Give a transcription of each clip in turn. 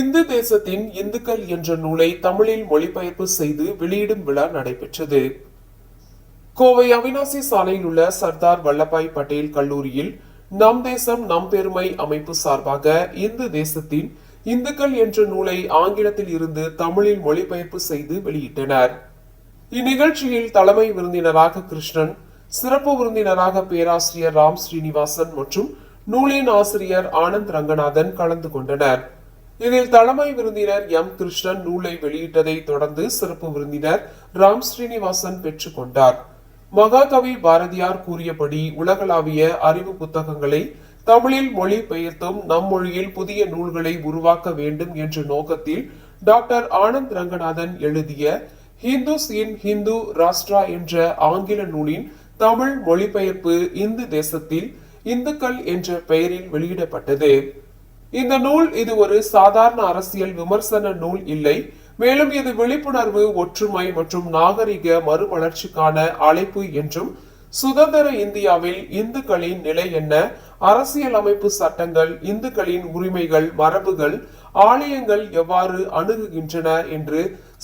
இந்து தேசத்தின் இந்துக்கள் என்ற நூலை தமிழில் மொழிபெயர்ப்பு செய்து வெளியிடும் விழா நடைபெற்றது. கோவை அவினாசி சாலையில் உள்ள சர்தார் வல்லபாய் பட்டேல் கல்லூரியில் நம் தேசம் நம் பெருமை அமைப்பு சார்பாக இந்து தேசத்தின் இந்துக்கள் என்ற நூலை ஆங்கிலத்தில் இருந்து தமிழில் மொழிபெயர்ப்பு செய்து வெளியிட்டனர். இந்நிகழ்ச்சியில் தலைமை விருந்தினராக கிருஷ்ணன் சிறப்பு விருந்தினராக பேராசிரியர் ராம் ஸ்ரீனிவாசன் மற்றும் நூலின் ஆசிரியர் ஆனந்த் ரங்கநாதன் கலந்து கொண்டனர். இதில் தலைமை விருந்தினர் எம். கிருஷ்ணன் நூலை வெளியிட்டதை தொடர்ந்து சிறப்பு விருந்தினர் ராம் ஸ்ரீனிவாசன் பெற்றுக்கொண்டார் மகாகவி பாரதியார் கூறியபடி உலகளாவிய அறிவு புத்தகங்களை தமிழில் மொழி பெயர்த்தும் நம் மொழியில் புதிய நூல்களை உருவாக்க வேண்டும் என்ற நோக்கத்தில் டாக்டர் ஆனந்த் ரங்கநாதன் எழுதிய ஹிந்துஸ் இன் ஹிந்து ராஷ்டிரா என்ற ஆங்கில நூலின் தமிழ் மொழிபெயர்ப்பு இந்து தேசத்தில் இந்துக்கள் என்ற பெயரில் வெளியிடப்பட்டது. இந்த நூல் இது ஒரு சாதாரண அரசியல் விமர்சன நூல் இல்லை. மேலும் இது விழிப்புணர்வு ஒற்றுமை மற்றும் நாகரிக மறுமலர்ச்சிக்கான அழைப்பு என்றும் சுதந்திர இந்தியாவில் இந்துக்களின் நிலை என்ன அரசியல் அமைப்பு சட்டங்கள் இந்துக்களின் உரிமைகள் மரபுகள் ஆலயங்கள் எவ்வாறு அணுகுகின்றன என்று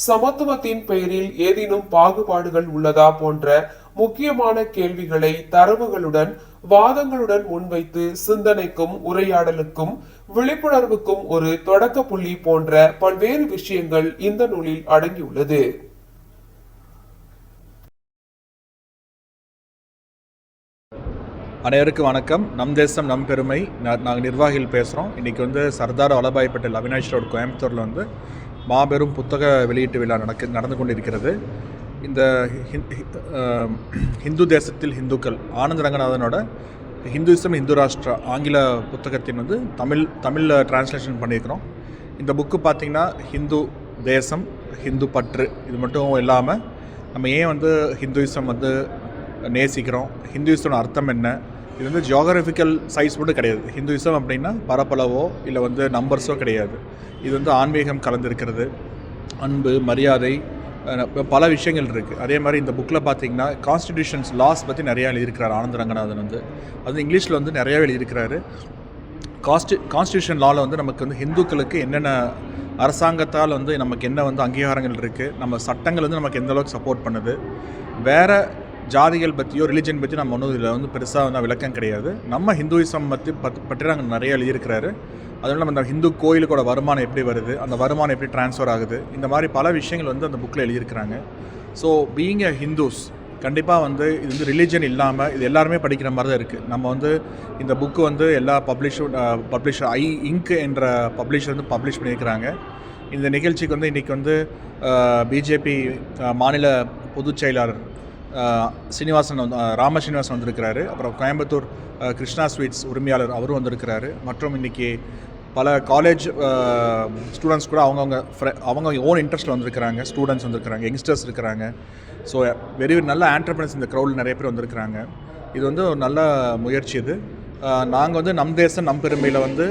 சமத்துவத்தின் பெயரில் ஏதேனும் பாகுபாடுகள் உள்ளதா போன்ற முக்கியமான கேள்விகளை தரவுகளுடன் வாதங்களுடன் முன்வைத்து சிந்தனைக்கும் உரையாடலுக்கும் விழிப்புணர்வுக்கும் ஒரு தொடக்க புள்ளி போன்ற பல்வேறு விஷயங்கள் இந்த நூலில் அடங்கியுள்ளது. அனைவருக்கும் வணக்கம். நம் தேசம் நம் பெருமை. நாங்கள் நிர்வாகிகள் பேசுகிறோம் இன்றைக்கி வந்து சர்தார் வல்லபாய் பட்டேல் அவினாஷ் ரோடு கோயம்புத்தூரில் வந்து மாபெரும் புத்தக வெளியீட்டு விழா நடக்க நடந்து கொண்டிருக்கிறது. இந்த ஹிந்து தேசத்தில் ஹிந்துக்கள் ஆனந்த ரங்கநாதனோட ஹிந்துயிசம் ஹிந்து ராஷ்டிரா ஆங்கில புத்தகத்தின் வந்து தமிழ் தமிழில் டிரான்ஸ்லேஷன் பண்ணியிருக்கிறோம். இந்த புக்கு பார்த்திங்கன்னா ஹிந்து தேசம் ஹிந்து பற்று இது மட்டும் இல்லாமல் நம்ம ஏன் வந்து ஹிந்துயிசம் வந்து நேசிக்கிறோம் ஹிந்துயிசத்தோட அர்த்தம் என்ன? இது வந்து ஜியோகிராஃபிக்கல் சைஸ் மட்டும் கிடையாது. ஹிந்துயிசம் அப்படின்னா பரப்பளவோ இல்லை வந்து நம்பர்ஸோ கிடையாது. இது வந்து ஆன்மீகம் கலந்திருக்கிறது. அன்பு மரியாதை பல விஷயங்கள் இருக்குது அதே மாதிரி இந்த புக்கில் பார்த்தீங்கன்னா கான்ஸ்டிடியூஷன்ஸ் லாஸ் பற்றி நிறையா எழுதியிருக்கிறார் ஆனந்த ரங்கநாதன் வந்து. அது இங்கிலீஷில் வந்து நிறையா எழுதியிருக்கிறாரு. காஸ்டி கான்ஸ்டியூஷன் லாவில் வந்து நமக்கு வந்து ஹிந்துக்களுக்கு என்னென்ன அரசாங்கத்தால் வந்து நமக்கு என்ன வந்து அங்கீகாரங்கள் இருக்குது நம்ம சட்டங்கள் வந்து நமக்கு எந்த அளவுக்கு சப்போர்ட் பண்ணுது வேறு ஜாதிகள் பற்றியோ ரிலிஜன் பற்றி நம்ம ஒன்றும் இதில் வந்து பெருசாக வந்து விளக்கம் கிடையாது. நம்ம ஹிந்துவிசம் பற்றி பத் பற்றி நாங்கள் நிறைய எழுதியிருக்கிறாரு. அதுவும் இல்லாமல் இந்த ஹிந்து கோயிலுக்கோட வருமானம் எப்படி வருது அந்த வருமானம் எப்படி ட்ரான்ஸ்ஃபர் ஆகுது இந்த மாதிரி பல விஷயங்கள் வந்து அந்த புக்கில் எழுதியிருக்கிறாங்க. ஸோ பீயிங் எ ஹிந்துஸ் கண்டிப்பாக வந்து இது வந்து ரிலீஜன் இல்லாமல் இது எல்லாருமே படிக்கிற மாதிரி தான் இருக்குது நம்ம வந்து இந்த புக்கு வந்து எல்லா பப்ளிஷ் பப்ளிஷர் ஐ இங்க் என்ற பப்ளிஷர் வந்து பப்ளிஷ் பண்ணியிருக்கிறாங்க. இந்த நிகழ்ச்சிக்கு வந்து இன்றைக்கி வந்து பிஜேபி மாநில பொதுச் செயலாளர் சீனிவாசன் வந்து ராம சீனிவாசன் வந்திருக்கிறாரு. அப்புறம் கோயம்புத்தூர் கிருஷ்ணா ஸ்வீட்ஸ் உரிமையாளர் அவரும் வந்திருக்கிறாரு. மற்றும் இன்றைக்கி பல காலேஜ் ஸ்டூடெண்ட்ஸ் கூட அவங்கவுங்க ஃப்ரெ அவங்க ஓன் இன்ட்ரெஸ்ட்டில் வந்திருக்கிறாங்க. ஸ்டூடெண்ட்ஸ் வந்திருக்கிறாங்க யங்ஸ்டர்ஸ் இருக்கிறாங்க. ஸோ வெரி நல்ல ஆண்டர்பிரனர்ஸ் இந்த க்ரௌடில் நிறைய பேர் வந்திருக்கிறாங்க. இது வந்து ஒரு நல்ல முயற்சி இது. நாங்கள் வந்து நம் தேசம் நம் பெருமையில் வந்து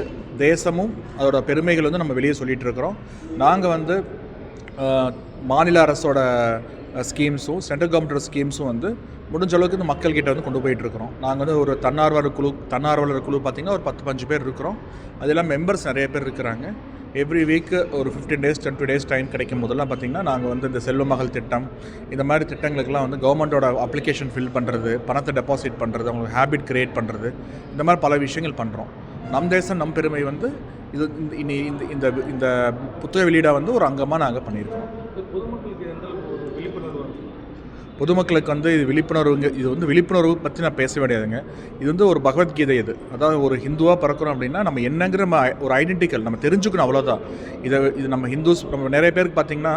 தேசமும் அதோட பெருமைகள் வந்து நம்ம வெளியே சொல்லிகிட்டு இருக்கிறோம். நாங்கள் வந்து மாநில அரசோட ஸ்கீம்ஸும் சென்ட்ரல் கவர்மெண்டோட ஸ்கீம்ஸும் வந்து முடிஞ்ச அளவுக்கு இந்த மக்கள்கிட்ட வந்து கொண்டு போயிட்டு இருக்கிறோம் நாங்கள் வந்து ஒரு தன்னார்வலர் குழு தன்னார்வலர் குழு பார்த்திங்கன்னா ஒரு பத்து பஞ்சு பேர் இருக்கிறோம். அதெல்லாம் மெம்பர்ஸ் நிறைய பேர் இருக்கிறாங்க. எவ்ரி வீக் ஒரு fifteen days twenty days time கிடைக்கும் போதெல்லாம் பார்த்திங்கன்னா நாங்கள் வந்து இந்த செல்வ மகள் திட்டம் இந்த மாதிரி திட்டங்களுக்கெல்லாம் வந்து கவர்மெண்ட்டோட அப்ளிகேஷன் ஃபில் பண்ணுறது பணத்தை டெபாசிட் பண்ணுறது அவங்களுக்கு ஹேபிட் கிரியேட் பண்ணுறது இந்த மாதிரி பல விஷயங்கள் பண்ணுறோம் நம் தேசம் நம் பெருமை வந்து இது இந்த இனி இந்த இந்த இந்த புத்தக வெளியீடாக வந்து ஒரு அங்கமாக நாங்கள் பண்ணியிருக்கோம் பொதுமக்களுக்கு வந்து இது விழிப்புணர்வுங்க இது வந்து விழிப்புணர்வு பற்றி நான் பேச வேண்டியதுங்க. இது வந்து ஒரு பகவத்கீதை இது. அதாவது ஒரு ஹிந்துவாக பிறக்கிறோம் அப்படின்னா நம்ம என்னங்கிற நம்ம ஒரு ஐடென்டிக்கல் நம்ம தெரிஞ்சுக்கணும் அவ்வளோதான் இதை இது நம்ம ஹிந்துஸ் நம்ம நிறைய பேருக்கு பார்த்தீங்கன்னா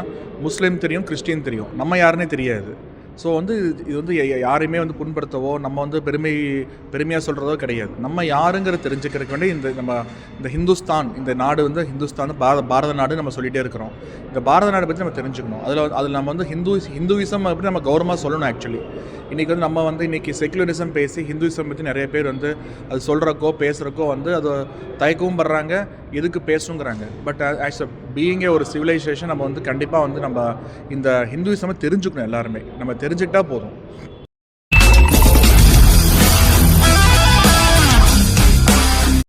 முஸ்லீம் தெரியும் கிறிஸ்டின் தெரியும். நம்ம யாருன்னே தெரியாது. ஸோ வந்து இது- இது வந்து யாரையுமே வந்து புண்படுத்தவோ நம்ம வந்து பெருமை பெருமையாக சொல்கிறதோ கிடையாது. நம்ம யாருங்கிறத தெரிஞ்சுக்கிறதுக்கு வேண்டிய இந்த நம்ம இந்த ஹிந்துஸ்தான் இந்த நாடு வந்து ஹிந்துஸ்தான் பாரத பாரத நாடு நம்ம சொல்லிகிட்டே இருக்கிறோம். இந்த பாரத நாடு பற்றி நம்ம தெரிஞ்சுக்கணும். அதில் அதில் நம்ம வந்து ஹிந்து ஹிந்துவிசம் அப்படி நம்ம கௌரவமாக சொல்லணும் ஆக்சுவலி இன்றைக்கி வந்து நம்ம வந்து இன்றைக்கி செக்குலரிசம் பேசி ஹிந்துவிசம் பற்றி நிறைய பேர் வந்து அது சொல்கிறக்கோ பேசுகிறக்கோ வந்து அது தயக்கவும் படுறாங்க எதுக்கு பேசுங்கிறாங்க பட் ஆஸ் uh, அ பீயிங்கே ஒரு சிவிலைசேஷன் நம்ம வந்து கண்டிப்பாக வந்து நம்ம இந்த ஹிந்துவிசமை தெரிஞ்சுக்கணும் எல்லாருமே. நம்ம தெரிஞ்சுக்கிட்டா போதும்.